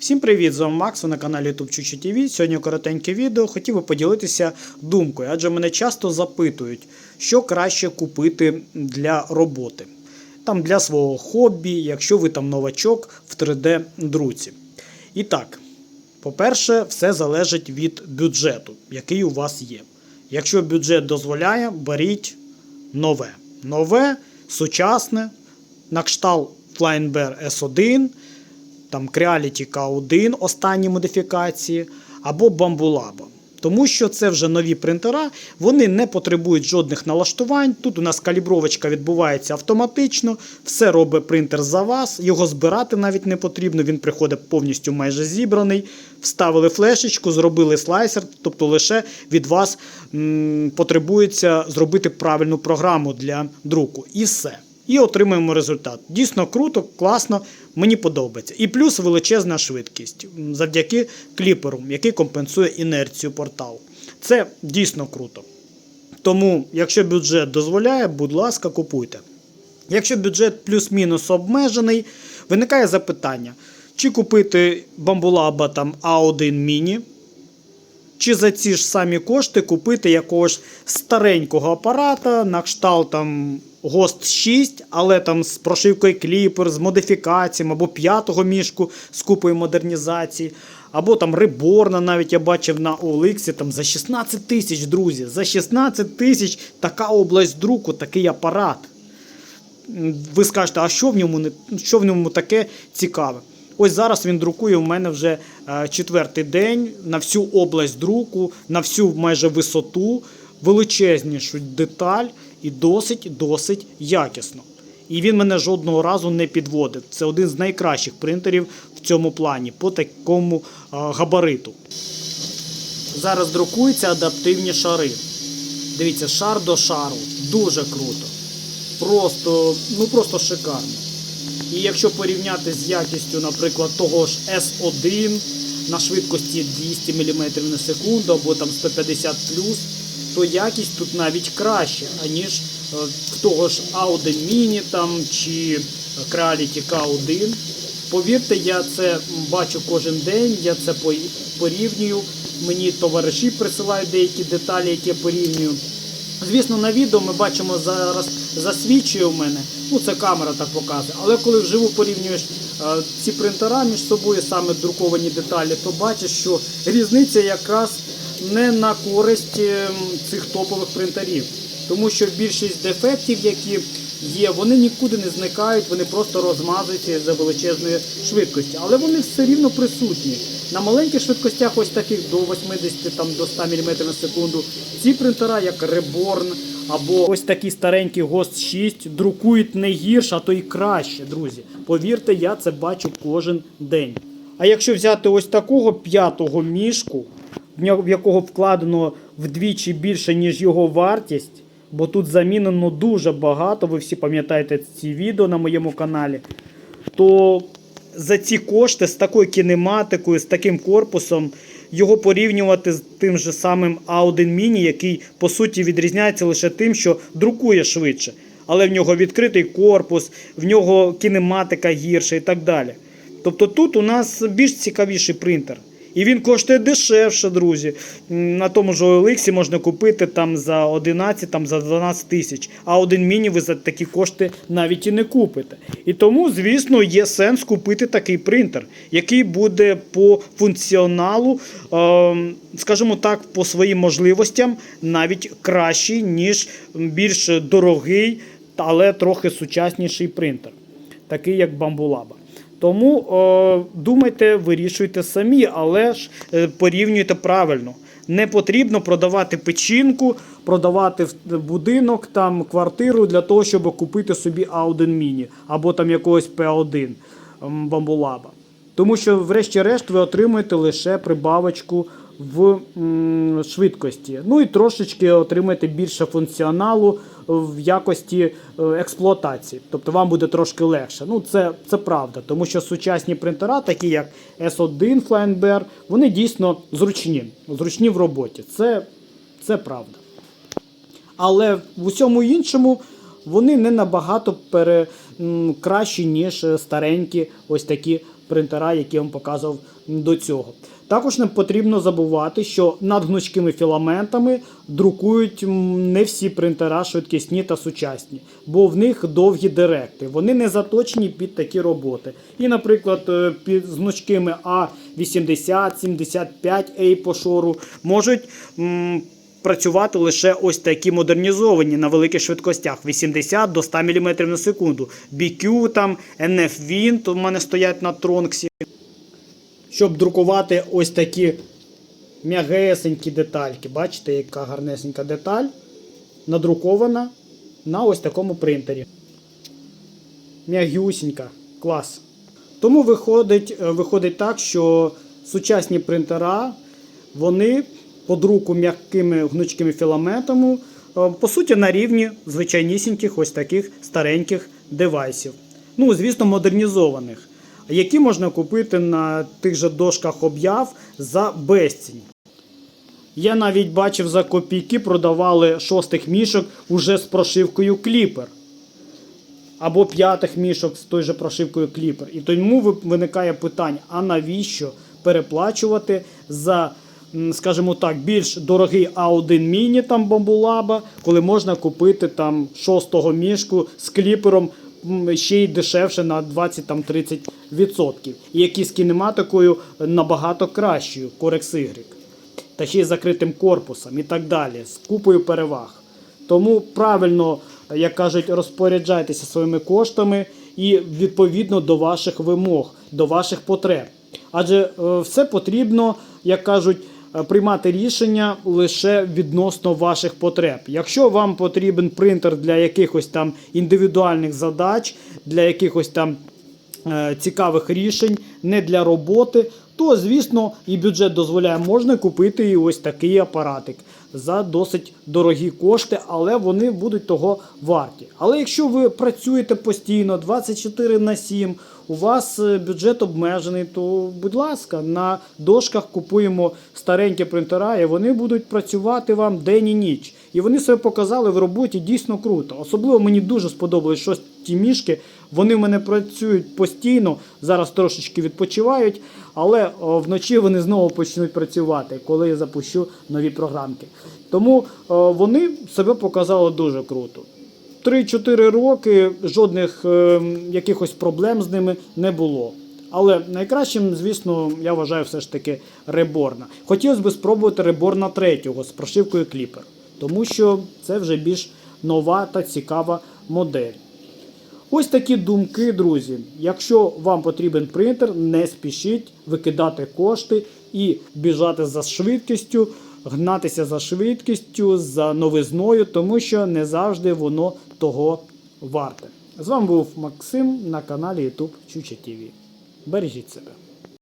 Всім привіт! З вами Макс, ви на каналі YouTube Чучі ТВ. Сьогодні коротеньке відео. Хотів би поділитися думкою, адже мене часто запитують, що краще купити для роботи. Там для свого хобі, якщо ви там новачок в 3D-друці. І так, по-перше, все залежить від бюджету, який у вас є. Якщо бюджет дозволяє, беріть нове. Нове, сучасне, на кшталт Flying Bear S1, там Creality K1 останні модифікації, або Bambulaba. Тому що це вже нові принтера, вони не потребують жодних налаштувань. Тут у нас калібровочка відбувається автоматично, все робить принтер за вас, його збирати навіть не потрібно, він приходить повністю майже зібраний. Вставили флешечку, зробили слайсер, тобто лише від вас м, потребується зробити правильну програму для друку. І все. І отримуємо результат. Дійсно круто, класно, мені подобається. І плюс величезна швидкість завдяки кліперу, який компенсує інерцію порталу. Це дійсно круто. Тому, якщо бюджет дозволяє, будь ласка, купуйте. Якщо бюджет плюс-мінус обмежений, виникає запитання: чи купити бамбулаба там А1 міні, чи за ці ж самі кошти купити якогось старенького апарата на кшталт там Ghost 6, але там з прошивкою кліпер, з модифікаціями, або п'ятого мішку з купою модернізації, або там Reborn, навіть я бачив на OLX, там за 16 тисяч, друзі. За 16 тисяч така область друку, такий апарат. Ви скажете, а що в ньому що в ньому таке цікаве? Ось зараз він друкує у мене вже е, четвертий день на всю область друку, на всю майже висоту, величезнішу деталь і досить досить якісно. І він мене жодного разу не підводив. Це один з найкращих принтерів в цьому плані по такому е, габариту. Зараз друкуються адаптивні шари. Дивіться, шар до шару. Дуже круто. Просто, ну просто шикарно. І якщо порівняти з якістю, наприклад, того ж S1 на швидкості 200 мм на секунду або там 150 то якість тут навіть краще, аніж е, в того ж Audi Mini там чи Creality K1. Повірте, я це бачу кожен день, я це порівнюю. Мені товариші присилають деякі деталі, які я порівнюю. Звісно, на відео ми бачимо зараз засвідчує у мене. Ну, це камера так показує. Але коли вживу порівнюєш е, ці принтера між собою, саме друковані деталі, то бачиш, що різниця якраз не на користь ем, цих топових принтерів. Тому що більшість дефектів, які є, вони нікуди не зникають, вони просто розмазуються за величезної швидкості. Але вони все рівно присутні. На маленьких швидкостях, ось таких до 80 там, до 100 мм на секунду, ці принтера, як Reborn або ось такі старенькі Ghost 6, друкують не гірше, а то і краще, друзі. Повірте, я це бачу кожен день. А якщо взяти ось такого п'ятого мішку, в якого вкладено вдвічі більше, ніж його вартість, бо тут замінено дуже багато, ви всі пам'ятаєте ці відео на моєму каналі, то за ці кошти з такою кінематикою, з таким корпусом, його порівнювати з тим же самим A1 Mini, який по суті відрізняється лише тим, що друкує швидше. Але в нього відкритий корпус, в нього кінематика гірша і так далі. Тобто тут у нас більш цікавіший принтер. І він коштує дешевше, друзі. На тому ж OLX можна купити там за 11, там за 12 тисяч. А один міні ви за такі кошти навіть і не купите. І тому, звісно, є сенс купити такий принтер, який буде по функціоналу, ем, скажімо так, по своїм можливостям навіть кращий, ніж більш дорогий, але трохи сучасніший принтер, такий як Bambulaba. Тому о, думайте, вирішуйте самі, але ж е, порівнюйте правильно. Не потрібно продавати печінку, продавати в- будинок, там, квартиру для того, щоб купити собі A1 міні або там якогось P1 м, бамбулаба. Тому що, врешті-решт, ви отримуєте лише прибавочку в швидкості. Ну і трошечки отримаєте більше функціоналу в якості е, експлуатації. Тобто вам буде трошки легше. Ну, це, це правда, тому що сучасні принтера, такі як S1 Flying вони дійсно зручні, зручні в роботі. Це, це правда. Але в усьому іншому вони не набагато пере, кращі, ніж е, старенькі ось такі принтера, які я вам показував до цього. Також не потрібно забувати, що над гнучкими філаментами друкують не всі принтера швидкісні та сучасні, бо в них довгі директи. Вони не заточені під такі роботи. І, наприклад, е, під з гнучкими А80, 75 A по шору можуть. м, Працювати лише ось такі модернізовані на великих швидкостях 80 до 100 мм на секунду. BQ, там, NF Wind у мене стоять на Тронксі. Щоб друкувати ось такі м'ягесенькі детальки. Бачите, яка гарнесенька деталь надрукована на ось такому принтері. М'ягюсінька. Клас. Тому виходить, е, виходить так, що сучасні принтера, вони по друку м'якими гнучкими філаментами, е, по суті, на рівні звичайнісіньких ось таких стареньких девайсів. Ну, звісно, модернізованих, які можна купити на тих же дошках об'яв за безцінь. Я навіть бачив за копійки продавали шостих мішок уже з прошивкою кліпер. Або п'ятих мішок з той же прошивкою кліпер. І тому виникає питання: а навіщо переплачувати за, скажімо так, більш дорогий А1 міні там бамбулаба, коли можна купити там шостого мішку з кліпером ще й дешевше на 20-30%. І які з кінематикою набагато кращою Corex Y та ще й закритим корпусом і так далі, з купою переваг. Тому правильно, як кажуть, розпоряджайтеся своїми коштами і відповідно до ваших вимог, до ваших потреб. Адже е, все потрібно, як кажуть, е, приймати рішення лише відносно ваших потреб. Якщо вам потрібен принтер для якихось там індивідуальних задач, для якихось там е, цікавих рішень, не для роботи, то, звісно, і бюджет дозволяє, можна купити і ось такий апаратик за досить дорогі кошти, але вони будуть того варті. Але якщо ви працюєте постійно 24 на 7, у вас е, бюджет обмежений, то, будь ласка, на дошках купуємо старенькі принтера, і вони будуть працювати вам день і ніч. І вони себе показали в роботі дійсно круто. Особливо мені дуже сподобались щось ті мішки. Вони в мене працюють постійно, зараз трошечки відпочивають, але вночі вони знову почнуть працювати, коли я запущу нові програмки. Тому вони себе показали дуже круто. 3-4 роки жодних е, якихось проблем з ними не було. Але найкращим, звісно, я вважаю все ж таки реборна. Хотілося б спробувати реборна третього з прошивкою кліпер, тому що це вже більш нова та цікава модель. Ось такі думки, друзі. Якщо вам потрібен принтер, не спішіть викидати кошти і біжати за швидкістю, гнатися за швидкістю, за новизною, тому що не завжди воно того варте. З вами був Максим на каналі YouTube Чуча ТВ. Бережіть себе.